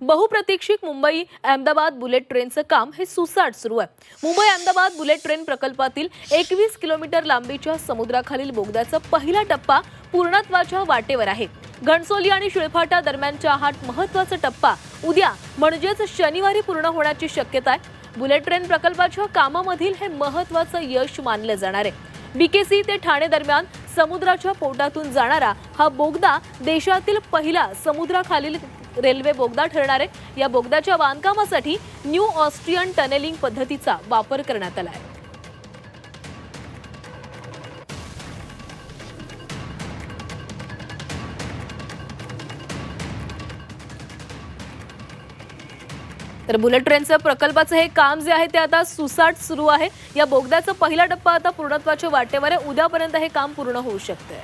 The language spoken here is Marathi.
बहुप्रतीक्षित मुंबई अहमदाबाद बुलेट ट्रेनचं काम हे सुसाट सुरू आहे. मुंबई अहमदाबाद बुलेट ट्रेन प्रकल्पातील एकवीस किलोमीटर लांबीच्या समुद्राखालील बोगद्याचा पहिला टप्पा पूर्णत्वाच्या वाटेवर आहे. घणसोली आणि शिळफाटा दरम्यानच्या हा महत्त्वाचा टप्पा उद्या म्हणजेच शनिवारी पूर्ण होण्याची शक्यता आहे. बुलेट ट्रेन प्रकल्पाच्या कामामधील हे महत्वाचं यश मानलं जाणार आहे. बीकेसी ते ठाणे दरम्यान समुद्राच्या पोटातून जाणारा हा बोगदा देशातील पहिला समुद्राखालील रेल्वे बोगदा ठरणार आहे. या बोगद्याच्या बांधकामासाठी न्यू ऑस्ट्रियन टनेलिंग पद्धतीचा वापर करण्यात आला आहे. तर बुलेट ट्रेनचं प्रकल्पाचं हे काम जे आहे ते आता सुसाट सुरू आहे. या बोगद्याचा पहिला टप्पा आता पूर्णत्वाच्या वाटेवर आहे. उद्यापर्यंत हे काम पूर्ण होऊ शकते